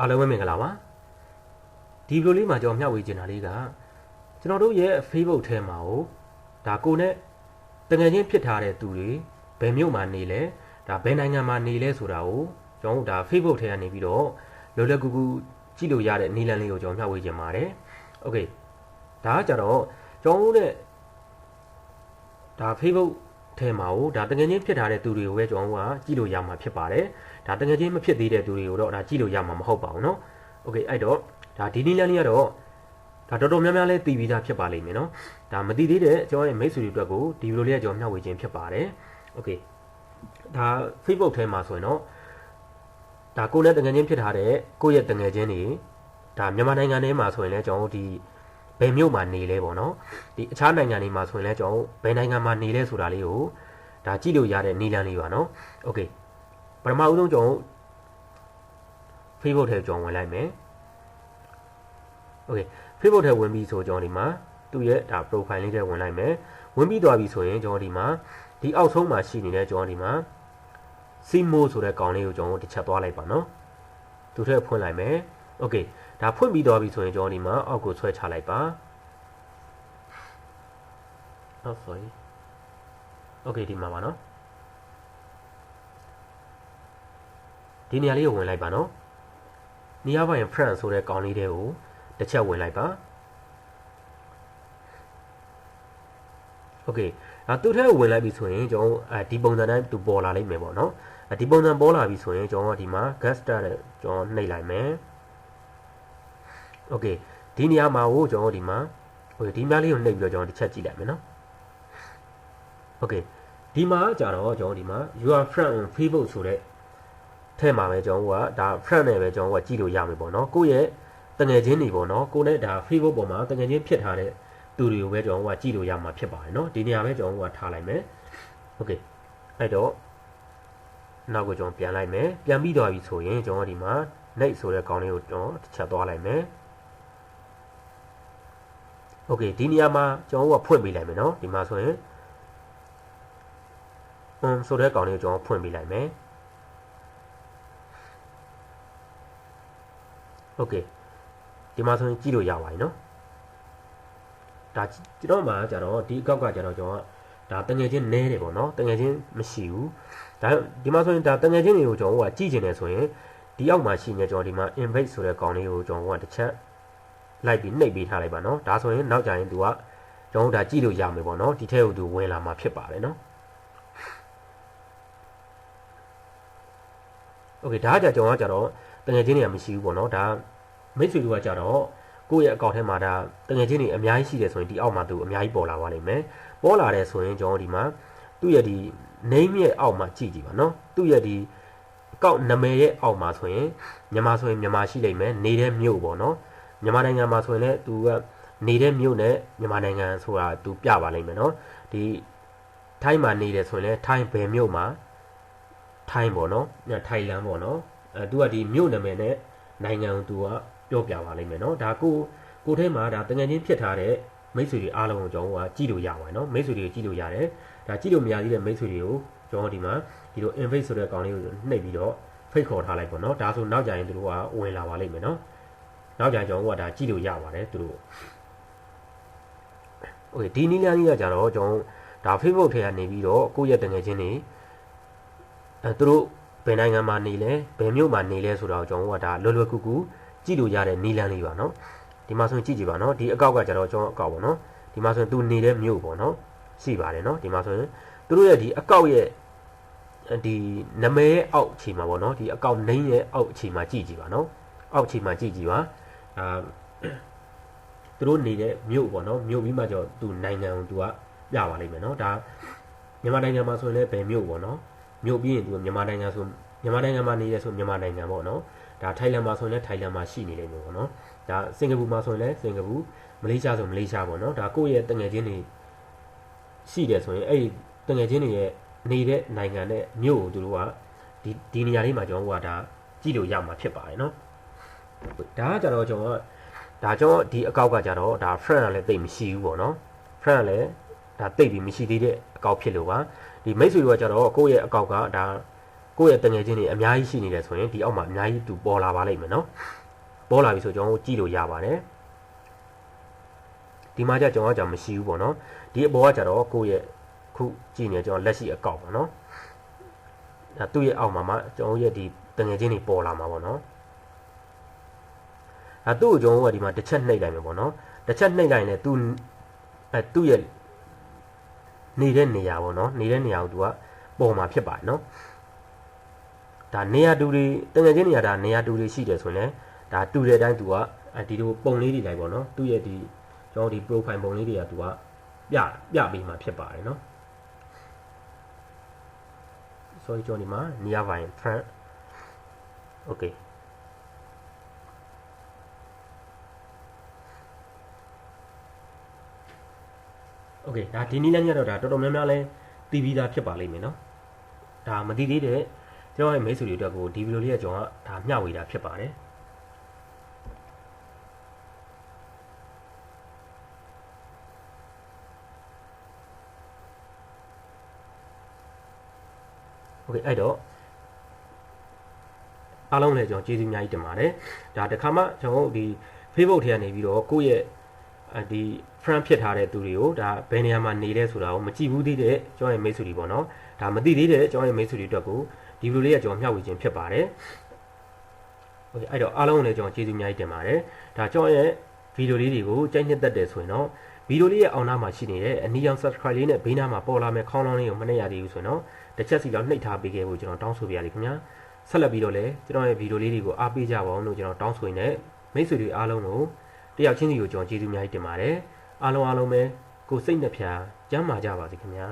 အားလုံးပဲမင်္ဂလာပါဒီဗီဒီယိုလေးမှာကျွန်တော်မျှဝေချင်တာလေးကကျွန်တော်တို့ရဲ့ Facebook ထဲမှာကိုဒါကိုနဲ့တငယ်ချင်းဖြစ်ထားတဲ့သူတွေဘယ်မြို့မှာနေလဲဒါဘယ်နိုင်ငံမှာနေလဲဆိုတာကိုကျွန်တော်တို့ဒါ Facebook ထဲကနေပြီးတော့လောလောကူကူကြည့်လို့ရတဲ့နီလန်လေးကိုကျွန်တော်မျှဝေချင်ပါတယ်โอเคဒါကကြတော့ကျွန်တော်တို့နဲ့ဒါ Facebook ထဲမှာကိုဒါတငယ်ချင်းဖြစ်ထားတဲ့သူတွေကိုပဲကျွန်တော်တို့ကကြည့်လို့ရမှာဖြစ်ပါတယ်ဒါတငယ်ချင်းမဖြစ်သေးတဲ့သူတွေကိုတော့ဒါကြည့်လို့ရမှာမဟုတ်ပါဘူးเนาะโอเคအဲ့တော့ဒါဒီနီလန်လေးကတော့ဒါတော်တော်များများလဲတည်ပြီးသားဖြစ်ပါလိမ့်မယ်เนาะဒါမတည်သေးတဲ့ကျွန်တော်ရဲ့မိတ်ဆွေတွေအတွက်ကိုဒီဗီဒီယိုလေးကကျွန်တော်မျှဝေခြင်းဖြစ်ပါတယ်โอเคဒါ Facebook ထဲမှာဆိုရင်တော့ဒါကိုယ်နဲ့တငယ်ချင်းဖြစ်ထားတဲ့ကိုယ့်ရဲ့တငယ်ချင်းတွေဒါမြန်မာနိုင်ငံထဲမှာဆိုရင်လည်းကျွန်တော်တို့ဒီ ဘယ်မြို့မှာနေလဲပေါ့နော်ဒီအခြားနိုင်ငံတွေမှာဆိုရင်လည်းကျွန်တော်ဘယ်နိုင်ငံမှာနေလဲဆိုတာလေးကိုဒါကြည့်လို့ရတဲ့နီလန်လေးပါနော်โอเคပထမဦးဆုံးကျွန်တော် Facebook ထဲကျွန်တော်ဝင်လိုက်မယ်โอเค Facebook ထဲဝင်ပြီးဆိုကျွန်တော်ဒီမှာသူ့ရဲ့ဒါ profile လေးထဲဝင်လိုက်မယ်ဝင်ပြီးသွားပြီဆိုရင်ကျွန်တော်ဒီမှာဒီအောက်ဆုံးမှာရှိနေတဲ့ကျွန်တော်ဒီမှာ Simo ဆိုတဲ့ကောင်လေးကိုကျွန်တော်တစ်ချက်သွားလိုက်ပါနော်သူထဲဖွင့်လိုက်မယ်โอเค ဒါဖွင့်ပြီးသွားပြီဆိုရင်ကျွန်တော်ဒီမှာအောက်ကိုဆွဲချလိုက်ပါဟုတ် sorry okay ဒီမှာပါနော်ဒီနေရာလေးကိုဝင်လိုက်ပါနော်နေရာပိုင်း friend ဆိုတဲ့ကောင်းလေးတဲ့ကိုတစ်ချက်ဝင်လိုက်ပါ okay ဒါသူ့ထဲဝင်လိုက်ပြီဆိုရင်ကျွန်တော်အဲဒီပုံစံတိုင်းသူပေါ်လာလိမ့်မယ်ပေါ့နော်ဒီပုံစံပေါ်လာပြီဆိုရင်ကျွန်တော်ဒီမှာ gas တဲ့ကျွန်တော်နှိပ်လိုက်မယ် โอเคဒီနေရာမှာကိုကျွန်တော်ဒီမှာဟိုဒီများလေးကိုနှိပ်ပြီးတော့ကျွန်တော်တစ်ချက်ကြည့်လိုက်မယ်နော်โอเคဒီမှာကြတော့ကျွန်တော်ဒီမှာ your friend on facebook ဆိုတဲ့ထဲမှာပဲကျွန်တော်ကဒါ friend နဲ့ပဲကျွန်တော်ကကြည့်လို့ရမယ်ပေါ့နော်ကိုယ့်ရဲ့တငယ်ချင်းတွေပေါ့နော်ကိုနဲ့ဒါ Facebook ပေါ်မှာတငယ်ချင်းဖြစ်ထားတဲ့သူတွေကိုပဲကျွန်တော်ကကြည့်လို့ရမှာဖြစ်ပါတယ်နော်ဒီနေရာပဲကျွန်တော်ကထားလိုက်မယ်โอเคအဲ့တော့နောက်ကိုကျွန်တော်ပြန်လိုက်မယ်ပြန်ပြီးသွားပြီဆိုရင်ကျွန်တော်ဒီမှာ next ဆိုတဲ့ကောင်းလေးကိုကျွန်တော်တစ်ချက်သွားလိုက်မယ် โอเคဒီနေရာမှာကျွန်တော်ကဖွင့်ပေးလိုက်မယ်နော်ဒီမှာဆိုရင်อืมဆိုတဲ့ကောင်းလေးကိုကျွန်တော်ဖွင့်ပေးလိုက်မယ်โอเคဒီမှာဆိုရင်ကြည့်လို့ရပါတယ်နော်ဒါကျွန်တော်မှာကျတော့ဒီအကောက်ကကျတော့ကျွန်တော်ကဒါတငယ်ချင်းနဲတယ်ပေါ့နော်တငယ်ချင်းမရှိဘူးဒါဒီမှာဆိုရင်ဒါတငယ်ချင်းတွေကိုကျွန်တော်ကကြည့်ကျင်တယ်ဆိုရင်ဒီအောက်မှာရှိနေကျွန်တော်ဒီမှာ invite ဆိုတဲ့ကောင်လေးကိုကျွန်တော်ကတစ်ချက် လိုက်ပြီးနှိပ်ပေးထားလိုက်ပါနော်ဒါဆိုရင်နောက်ကြရင်သူကကျွန်တော်ဒါကြည့်လို့ရမယ်ပေါ့နော်ဒီထဲကိုသူဝင်လာမှာဖြစ်ပါတယ်နော်โอเคဒါကကြကျွန်တော်ကကြတော့တငယ်ချင်းတွေကမရှိဘူးပေါ့နော်ဒါမိတ်ဆွေတို့ကကြတော့ကိုယ့်ရဲ့အကောင့်ထဲမှာဒါတငယ်ချင်းတွေအများကြီးရှိတယ်ဆိုရင်ဒီအောက်မှာသူအများကြီးပေါ်လာပါလိမ့်မယ်ပေါ်လာတယ်ဆိုရင်ကျွန်တော်ဒီမှာသူ့ရဲ့ဒီ name ရဲ့အောက်မှာကြည့်ကြည့်ပါနော်သူ့ရဲ့ဒီအကောင့်နာမည်ရဲ့အောက်မှာဆိုရင်မြန်မာဆိုရင်မြန်မာရှိလိမ့်မယ်နေတဲ့မြို့ပေါ့နော် မြန်မာနိုင်ငံမှာဆိုရင်လည်းသူကနေတဲ့မြို့နဲ့မြန်မာနိုင်ငံဆိုတာသူပြပါလိမ့်မယ်နော်ဒီထိုင်းမှာနေတယ်ဆိုရင်လည်းထိုင်းဘယ်မြို့မှာထိုင်းပေါ့နော်ထိုင်လန်ပေါ့နော်အဲသူကဒီမြို့နာမည်နဲ့နိုင်ငံကိုသူကပြောပြပါလိမ့်မယ်နော်ဒါကိုကိုထဲမှာဒါတငယ်ချင်းဖြစ်ထားတဲ့မိတ်ဆွေတွေအားလုံးကိုကျွန်တော်ကကြည့်လို့ရပါတယ်နော်မိတ်ဆွေတွေကိုကြည့်လို့ရတယ်ဒါကြည့်လို့မရသေးတဲ့မိတ်ဆွေတွေကိုကျွန်တော်ဒီမှာဒီလို invite ဆိုတဲ့ကောင်လေးကိုနှိပ်ပြီးတော့ဖိတ်ခေါ်ထားလိုက်ပေါ့နော်ဒါဆိုနောက်ကြရင်သူတို့ကဝင်လာပါလိမ့်မယ်နော် နောက်ကြရင်ကျွန်တော်ကဒါကြည့်လို့ရပါတယ်သူတို့โอเคဒီနီးလန်းကြီးကကြတော့ကျွန်တော်ဒါ Facebook ထဲကနေပြီးတော့ကိုယ့်ရဲ့တငယ်ချင်းတွေအဲသူတို့ဘယ်နိုင်ငံမှာနေလဲဘယ်မြို့မှာနေလဲဆိုတော့ကျွန်တော်ကဒါလွယ်လွယ်ကူကူကြည့်လို့ရတဲ့နီလန်းလေးပါနော်ဒီမှာဆိုရင်ကြည့်ကြည့်ပါနော်ဒီအကောက်ကကျတော့ကျွန်တော်အကောက်ပေါ့နော်ဒီမှာဆိုရင်သူနေတဲ့မြို့ပေါ့နော်ရှိပါတယ်နော်ဒီမှာဆိုရင်သူတို့ရဲ့ဒီအကောက်ရဲ့ဒီနမဲရဲ့အောက်အချိန်မှာပေါ့နော်ဒီအကောက်နင်းရဲ့အောက်အချိန်မှာကြည့်ကြည့်ပါနော်အောက်အချိန်မှာကြည့်ကြည့်ပါ အာသူတို့နေတဲ့မြို့ပေါ့နော်မြို့ပြီးမှကျတော့သူနိုင်ငံကိုသူကပြပါလိမ့်မယ်နော်ဒါမြန်မာနိုင်ငံမှာဆိုရင်လည်းဘယ်မြို့ပေါ့နော်မြို့ပြီးရင်သူမြန်မာနိုင်ငံဆိုမြန်မာနိုင်ငံမှာနေရဆိုမြန်မာနိုင်ငံပေါ့နော်ဒါထိုင်လန်မှာဆိုရင်လည်းထိုင်လန်မှာရှိနေလိမ့်မယ်ပေါ့နော်ဒါစင်ကာပူမှာဆိုရင်လည်းစင်ကာပူမလေးရှားဆိုမလေးရှားပေါ့နော်ဒါကိုယ့်ရဲ့တငယ်ချင်းတွေရှိတယ်ဆိုရင်အဲ့ဒီတငယ်ချင်းတွေရဲ့နေတဲ့နိုင်ငံနဲ့မြို့ကိုသူတို့ကဒီဒီနေရာလေးမှာကျွန်တော်ကဒါကြည့်လို့ရမှာဖြစ်ပါတယ်နော် ဒါကကြတော့ကျွန်တော်ကဒါကျွန်တော်ဒီအကောက်ကကြတော့ဒါ friend ကလည်းတိတ်မရှိဘူးပေါ့နော် friend ကလည်းဒါတိတ်ပြီးမရှိသေးတဲ့အကောက်ဖြစ်လို့ပါဒီမိတ်ဆွေတို့ကကြတော့ကိုယ့်ရဲ့အကောက်ကဒါကိုယ့်ရဲ့တငယ်ချင်းတွေအများကြီးရှိနေတယ်ဆိုရင်ဒီအောက်မှာအများကြီးတူပေါ်လာပါလိမ့်မယ်နော်ပေါ်လာပြီဆိုကျွန်တော်ကြည့်လို့ရပါတယ်ဒီမှာကြကျွန်တော်ကကြမရှိဘူးပေါ့နော်ဒီအပေါ်ကကြတော့ကိုယ့်ရဲ့ခုကြည့်နေကျွန်တော်လက်ရှိအကောက်ပေါ့နော်ဒါသူ့ရဲ့အောက်မှာမှကျွန်တော်ရဲ့ဒီတငယ်ချင်းတွေပေါ်လာမှာပေါ့နော် အဲသူ့ကိုကျွန်တော်ကဒီမှာတစ်ချက်နှိပ်လိုက်မယ်ပေါ့နော်တစ်ချက်နှိပ်လိုက်ရင်လည်းသူအဲသူ့ရဲ့နေတဲ့နေရာပေါ့နော်နေတဲ့နေရာကိုသူကပေါ်မှာဖြစ်ပါတယ်နော်ဒါနေရာတူတွေတငယ်ချင်းနေရာဒါနေရာတူတွေရှိတယ်ဆိုရင်လည်းဒါတူတဲ့အတိုင်းသူကအဲဒီလိုပုံလေးတွေလိုက်ပေါ့နော်သူ့ရဲ့ဒီကျွန်တော်ဒီ profile ပုံလေးတွေကသူကပြပြပေးမှာဖြစ်ပါတယ်နော် sorry ကျွန်တော်ဒီမှာ near vine front okay โอเคဒါဒီနည်းလမ်းညတော့ဒါတော်တော်များများလဲတည်ပြီးသားဖြစ်ပါလိမ့်မယ်เนาะဒါမတည်သေးတဲ့ကျွန်တော်ရဲ့မိတ်ဆွေတွေအတွက်ကိုဒီဗီဒီယိုလေးကကျွန်တော်ကဒါမျှဝေတာဖြစ်ပါတယ်โอเคအဲ့တော့အားလုံးလည်းကျွန်တော်ကျေးဇူးအများကြီးတင်ပါတယ်ဒါတခါမှကျွန်တော်တို့ဒီ Facebook ထဲကနေပြီးတော့ကိုယ့်ရဲ့ ဒီ friend ဖြစ်ထားတဲ့သူတွေကိုဒါဘယ်နေရာမှာနေလဲဆိုတာကိုမကြည့်ဘူးသေးတဲ့ကျွန်တော်ရဲ့မိတ်ဆွေတွေပေါ့နော်ဒါမသိသေးတဲ့ကျွန်တော်ရဲ့မိတ်ဆွေတွေအတွက်ကိုဒီဗီဒီယိုလေးကကျွန်တော်မျှဝေခြင်းဖြစ်ပါတယ်โอเคအဲ့တော့အားလုံးလည်းကျွန်တော်ကျေးဇူးအများကြီးတင်ပါတယ်ဒါကျွန်တော်ရဲ့ဗီဒီယိုလေးတွေကိုကြိုက်နှစ်သက်တယ်ဆိုရင်တော့ဗီဒီယိုလေးရဲ့အောက်နားမှာရှိနေတဲ့အနီရောင် subscribe လေးနဲ့ဘေးနားမှာပေါ်လာမယ့်ခေါင်းလောင်းလေးကိုမနှိပ်ရသေးဘူးဆိုရင်တော့တစ်ချက်စီလောက်နှိပ်ထားပေးခဲ့ဖို့ကျွန်တော်တောင်းဆိုပါရစေခင်ဗျာဆက်လက်ပြီးတော့လည်းကျွန်တော်ရဲ့ဗီဒီယိုလေးတွေကိုအားပေးကြပါအောင်လို့ကျွန်တော်တောင်းဆိုရင်းနဲ့မိတ်ဆွေတွေအားလုံးကို တယောက်ချင်းစီကိုကျွန်တော်ကျေးဇူးအများကြီးတင်ပါတယ်အားလုံးအားလုံးပဲကိုစိတ်နှပြကျမ်းမာကြပါစေခင်ဗျာ